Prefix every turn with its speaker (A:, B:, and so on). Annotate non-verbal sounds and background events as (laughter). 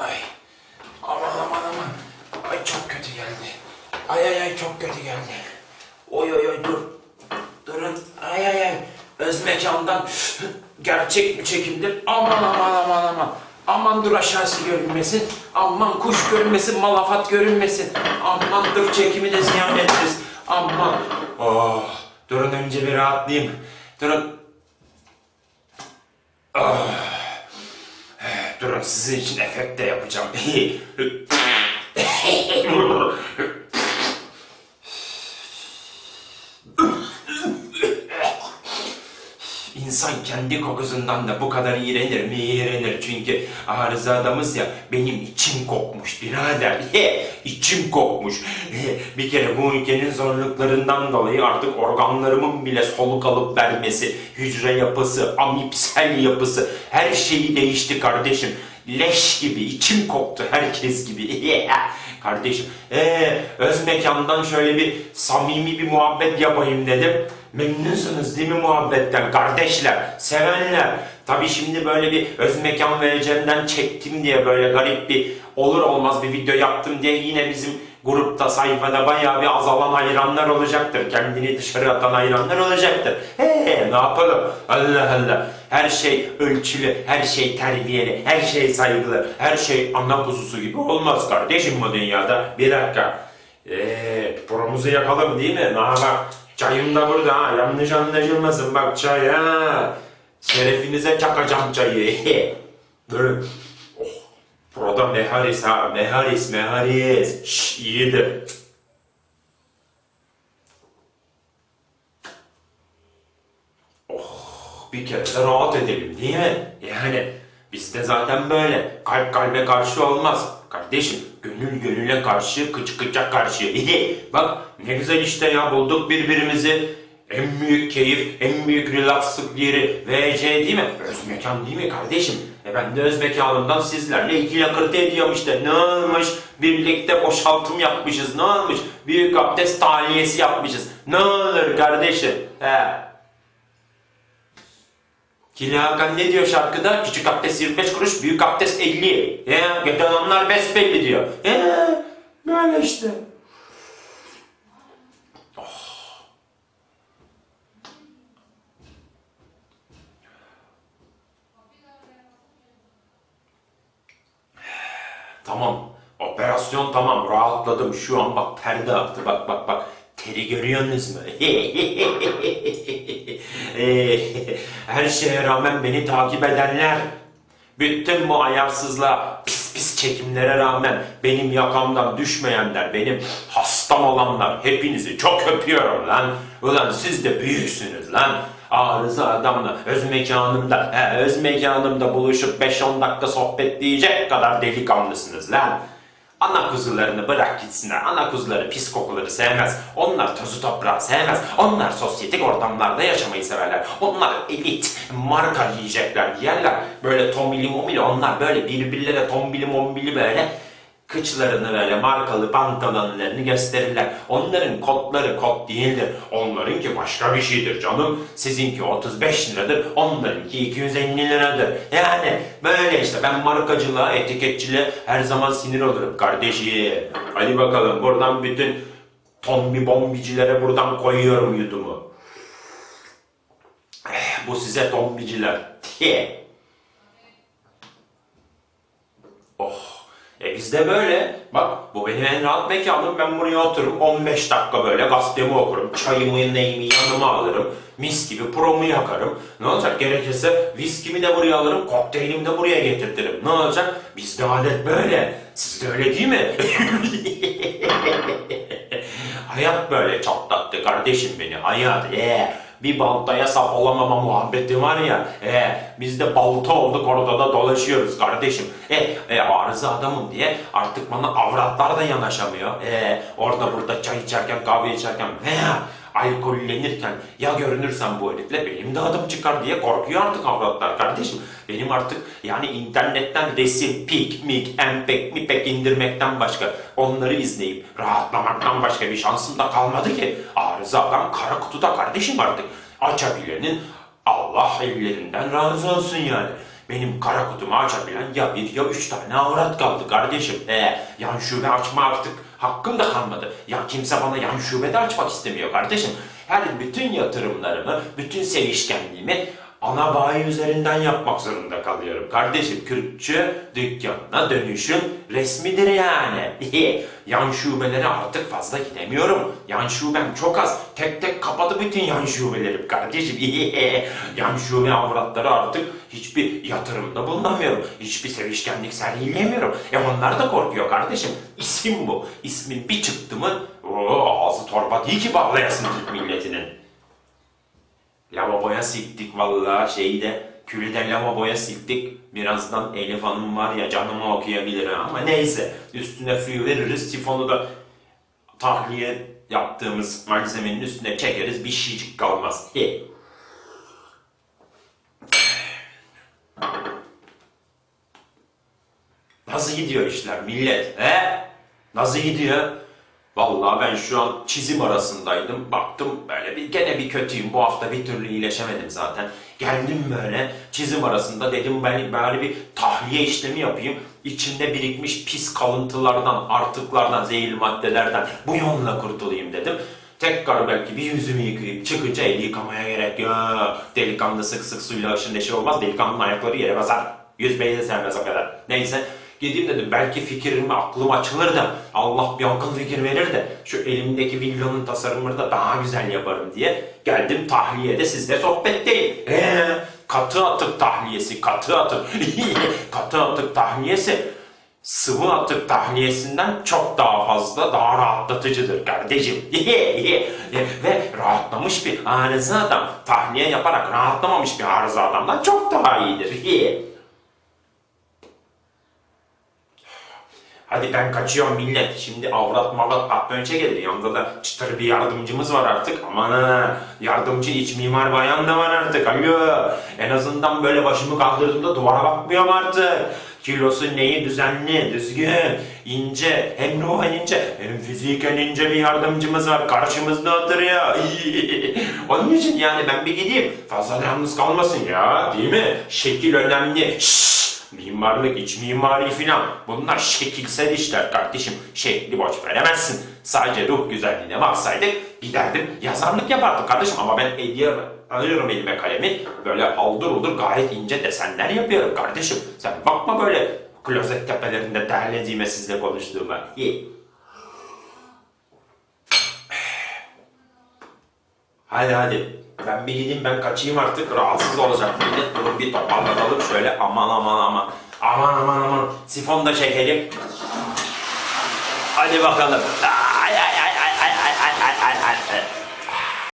A: Ay. Aman aman aman. Ay çok kötü geldi. Ay ay ay çok kötü geldi. Oy oy oy dur. Durun. Ay ay ay. Öz mekandan gerçek bir çekimdir. Aman aman aman aman. Aman dur aşağısı görünmesin. Aman kuş görünmesin, malafat görünmesin. Aman dur çekimi de ziyan ederiz. Aman. Oh. Durun önce bir rahatlayayım. Durun. Ah. Durun sizin için efekt de yapacağım. (laughs) İnsan kendi kokusundan da bu kadar iğrenir mi? İğrenir çünkü arıza adamız ya benim içim kokmuş birader. (laughs) İçim kokmuş. (laughs) Bir kere bu ülkenin zorluklarından dolayı artık organlarımın bile soluk alıp vermesi, hücre yapısı, amipsel yapısı her şeyi değişti kardeşim. Leş gibi, içim koktu herkes gibi. (laughs) Kardeşim, ee, öz mekandan şöyle bir samimi bir muhabbet yapayım dedim. Memnunsunuz değil mi muhabbetten kardeşler, sevenler? Tabii şimdi böyle bir öz mekan vereceğimden çektim diye böyle garip bir olur olmaz bir video yaptım diye yine bizim grupta sayfada bayağı bir azalan hayranlar olacaktır. Kendini dışarı atan hayranlar olacaktır. He ne yapalım? Allah Allah. Her şey ölçülü, her şey terbiyeli, her şey saygılı, her şey ana kuzusu gibi olmaz kardeşim bu dünyada. Bir dakika. Eee promuzu yakalım değil mi? Aha bak çayım da burada ha. Yanlış anlaşılmasın bak çay ha. Şerefinize çakacağım çayı. (laughs) Durun. Oh. Burada meharis ha. Meharis, meharis. Şş, iyidir. Bir kere de rahat edelim değil mi? Yani bizde zaten böyle. Kalp kalbe karşı olmaz. Kardeşim gönül gönüle karşı, kıç kıça karşı. (laughs) Bak ne güzel işte ya bulduk birbirimizi. En büyük keyif, en büyük relaxlık yeri VC değil mi? Öz mekan değil mi kardeşim? E ben de öz mekanımdan sizlerle iki lakırtı ediyorum işte. Ne olmuş? Birlikte boşaltım yapmışız. Ne olmuş? Büyük abdest tahliyesi yapmışız. Ne olur kardeşim? He. Kili Hakan ne diyor şarkıda? Küçük abdest 25 kuruş, büyük abdest 50. Ya, getolanlar besbelli diyor. Ya, böyle işte. Oh. Tamam. Operasyon tamam. Rahatladım. Şu an bak perde aktı. Bak bak bak. Teri görüyorsunuz mu? (laughs) Ee, (laughs) Her şeye rağmen beni takip edenler, bütün bu ayarsızlığa, pis pis çekimlere rağmen benim yakamdan düşmeyenler, benim hastam olanlar, hepinizi çok öpüyorum lan. Ulan siz de büyüksünüz lan. Arıza adamla öz mekanımda, he, öz mekanımda buluşup 5-10 dakika sohbetleyecek kadar delikanlısınız lan. Ana kuzularını bırak gitsinler. Ana kuzuları pis kokuları sevmez. Onlar tozu toprağı sevmez. Onlar sosyetik ortamlarda yaşamayı severler. Onlar elit, marka yiyecekler yerler. Böyle tombili momili onlar böyle birbirlere tombili mombili böyle kıçlarını böyle markalı pantolonlarını gösterirler. Onların kotları kot değildir. Onlarınki başka bir şeydir canım. Sizinki 35 liradır, onlarınki 250 liradır. Yani böyle işte ben markacılığa, etiketçiliğe her zaman sinir olurum kardeşim. Hadi bakalım buradan bütün tombi bombicilere buradan koyuyorum yudumu. Eh, Bu size tombiciler. Oh. E bizde böyle. Bak bu benim en rahat mekanım. Ben buraya otururum 15 dakika böyle gazetemi okurum. Çayımı neyimi yanıma alırım. Mis gibi promu yakarım. Ne olacak gerekirse viskimi de buraya alırım. Kokteylimi de buraya getirtirim. Ne olacak? Bizde adet böyle. Sizde öyle değil mi? (laughs) hayat böyle çatlattı kardeşim beni. Hayat. Ee, bir baltaya sap olamama muhabbeti var ya. E, biz de balta olduk orada da dolaşıyoruz kardeşim. E, e, arıza adamım diye artık bana avratlar da yanaşamıyor. E, orada burada çay içerken kahve içerken veya alkollenirken ya görünürsem bu herifle benim de adım çıkar diye korkuyor artık avratlar kardeşim. Benim artık yani internetten resim, pik, mik, empek, mipek indirmekten başka onları izleyip rahatlamaktan başka bir şansım da kalmadı ki. Arıza adam kara kutuda kardeşim artık. Açabilenin Allah ellerinden razı olsun yani. benim kara kutumu açabilen ya bir ya üç tane avrat kaldı kardeşim. Ee, yan şube açma artık hakkım da kalmadı. Ya kimse bana yan şube de açmak istemiyor kardeşim. Her bütün yatırımlarımı, bütün sevişkenliğimi ana bayi üzerinden yapmak zorunda kalıyorum. Kardeşim kürkçü dükkanına dönüşüm resmidir yani. (laughs) yan şubelere artık fazla gidemiyorum. Yan şubem çok az. Tek tek kapadı bütün yan şubelerim kardeşim. (laughs) yan şube avratları artık hiçbir yatırımda bulunamıyorum. Hiçbir sevişkenlik sergileyemiyorum. E onlar da korkuyor kardeşim. İsim bu. İsmin bir çıktı mı o ağzı torba değil ki bağlayasın Türk milletinin. Lavaboya siktik vallahi şeyde külde lavaboya siktik. Birazdan Elif Hanım var ya canımı okuyabilir ama neyse üstüne suyu veririz sifonu da tahliye yaptığımız malzemenin üstüne çekeriz bir şeycik kalmaz. He. Nasıl gidiyor işler millet he? Nasıl gidiyor? Vallahi ben şu an çizim arasındaydım. Baktım böyle bir gene bir kötüyüm. Bu hafta bir türlü iyileşemedim zaten. Geldim böyle çizim arasında dedim ben bari bir tahliye işlemi yapayım. İçinde birikmiş pis kalıntılardan, artıklardan, zehirli maddelerden bu yolla kurtulayım dedim. Tekrar belki bir yüzümü yıkayıp çıkınca el yıkamaya gerek yok. Delikanlı sık sık suyla aşın neşe olmaz. Delikanlının ayakları yere basar. Yüzmeyi de sevmez o kadar. Neyse Gideyim dedim belki fikrim aklım açılır da Allah bir akıl fikir verir de şu elimdeki villanın tasarımını da daha güzel yaparım diye geldim tahliyede sizle sohbetteyim. Ee, katı atık tahliyesi, katı atık. (laughs) katı atık tahliyesi sıvı atık tahliyesinden çok daha fazla daha rahatlatıcıdır kardeşim. (laughs) Ve rahatlamış bir arıza adam tahliye yaparak rahatlamamış bir arıza adamdan çok daha iyidir. (laughs) Hadi ben kaçıyorum millet. Şimdi avrat mavrat patronçe gelir. Yanında da çıtır bir yardımcımız var artık. Aman ha. Yardımcı iç mimar bayan da var artık. Alo. En azından böyle başımı kaldırdığımda duvara bakmıyorum artık. Kilosu neyi düzenli, düzgün, ince, hem ruhen ince, hem fiziken ince bir yardımcımız var. Karşımızda oturuyor. (laughs) Onun için yani ben bir gideyim. Fazla yalnız kalmasın ya. Değil mi? Şekil önemli. Şşş. Mimarlık, iç mimari filan bunlar şekilsel işler kardeşim. Şekli boş veremezsin. Sadece ruh güzelliğine baksaydık giderdim yazarlık yapardım kardeşim. Ama ben hediye alıyorum elime kalemi. Böyle haldır uldur gayet ince desenler yapıyorum kardeşim. Sen bakma böyle klozet tepelerinde derlediğime sizle konuştuğuma. İyi. (sighs) Hadi hadi. Ben bir gideyim ben kaçayım artık. Rahatsız olacak millet. Durun bir toparlanalım şöyle. Aman aman aman. Aman aman aman. Sifon da çekelim. Hadi bakalım.